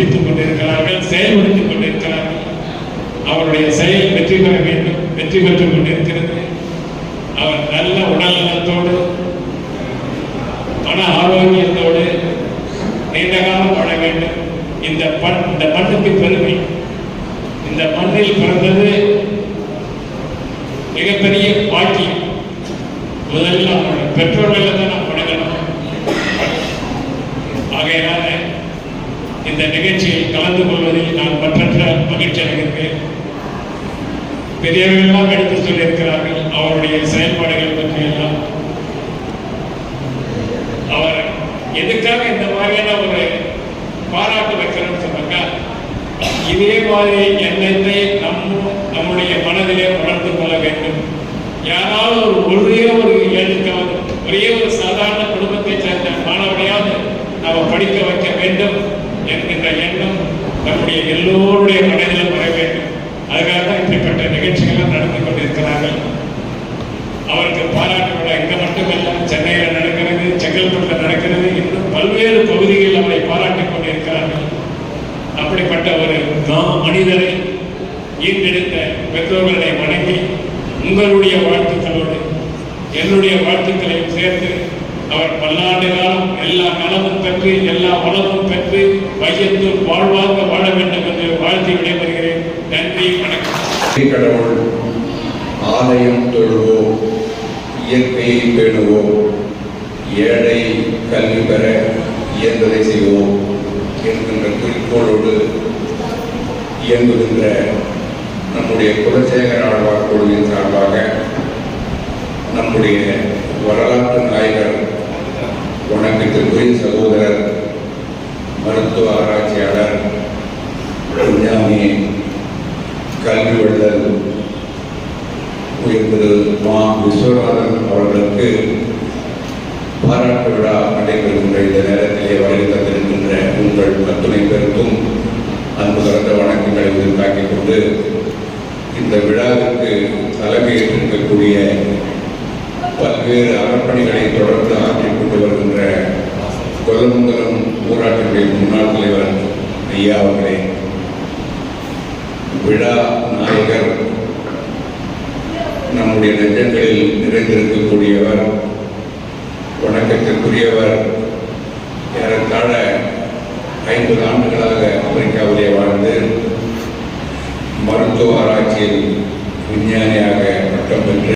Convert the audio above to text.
சிந்தித்துக் கொண்டிருக்கிறார்கள் செயல்படுத்திக் கொண்டிருக்கிறார்கள். அவருடைய செயல் வெற்றி பெற வேண்டும் வெற்றி பெற்றுக் கொண்டிருக்கிறது. அவர் நல்ல உடல் நலத்தோடு மன ஆரோக்கியத்தோடு நீண்ட காலம் வாழ வேண்டும். இந்த பண் இந்த மண்ணுக்கு பெருமை. இந்த மண்ணில் பிறந்தது மிகப்பெரிய பாக்கியம் முதலில் அவருடைய பெற்றோர்களை மகிழ்ச்சி அடைகிறேன் பெரியவர்கள்லாம் எடுத்து சொல்லியிருக்கிறார்கள். அவருடைய செயல்பாடுகள் பற்றி எல்லாம் அவர் எதுக்காக இந்த மாதிரியான ஒரு பாராட்டு வைக்கிறோம்னு சொன்னாங்க இதே மாதிரி எண்ணத்தை நம்ம நம்முடைய மனதிலே உணர்ந்து கொள்ள வேண்டும். யாராவது ஒரு ஒரே ஒரு எழுத்தாவது ஒரே ஒரு எல்லோருடைய மனதிலும் வர வேண்டும். அதுக்காக தான் இப்படிப்பட்ட நிகழ்ச்சிகள் நடந்து கொண்டிருக்கிறார்கள். அவருக்கு பாராட்டு விழா இங்க மட்டுமல்ல சென்னையில் நடக்கிறது செங்கல்பட்டில் நடக்கிறது இன்னும் பல்வேறு பகுதிகளில் அவரை பாராட்டிக் கொண்டிருக்கிறார்கள். அப்படிப்பட்ட ஒரு மா- மனிதரை ஈர்த்தெடுத்த பெற்றோர்களை வணங்கி உங்களுடைய வாழ்த்துக்களோடு என்னுடைய வாழ்த்துக்களையும் சேர்த்து அவர் பல்லாண்டு காலம் எல்லா நலமும் பெற்று எல்லா வளமும் பெற்று வையத்தூர் வாழ்வாக கடவுள் ஆலயம் தொழுவோம் இயற்கையை பேணுவோம் ஏழை கல்வி பெற இயன்றதை செய்வோம் என்கின்ற குறிக்கோளோடு இயங்குகின்ற நம்முடைய குலசேகர ஆழ்வார் குழுவின் சார்பாக நம்முடைய வரலாற்று நாயகர் வணக்கத்திற்குரிய சகோதரர் கல்வி வள்ளல் உயர்திரு மா. விஸ்வநாதன் அவர்களுக்கு பாராட்டு விழா நடைபெறுகின்ற இந்த நேரத்திலே வருகை தந்திருக்கின்ற உங்கள் அத்துணை பேருக்கும் அன்பு கலந்த வணக்கங்களை உரித்தாக்கிக் கொண்டு இந்த விழாவிற்கு தலைமையேற்றிருக்கக்கூடிய பல்வேறு அறப்பணிகளை தொடர்ந்து ஆற்றிக் கொண்டு வருகின்ற கொல்லமங்கலம் ஊராட்சியுடைய முன்னாள் தலைவர் ஐயா அவர்களே விழா நாயகர் நம்முடைய நெஞ்சங்களில் நிறைந்திருக்கக்கூடியவர் வணக்கத்திற்குரியவர். ஏறத்தாழ ஐம்பது ஆண்டுகளாக அமெரிக்காவிலே வாழ்ந்து மருத்துவ ஆராய்ச்சியில்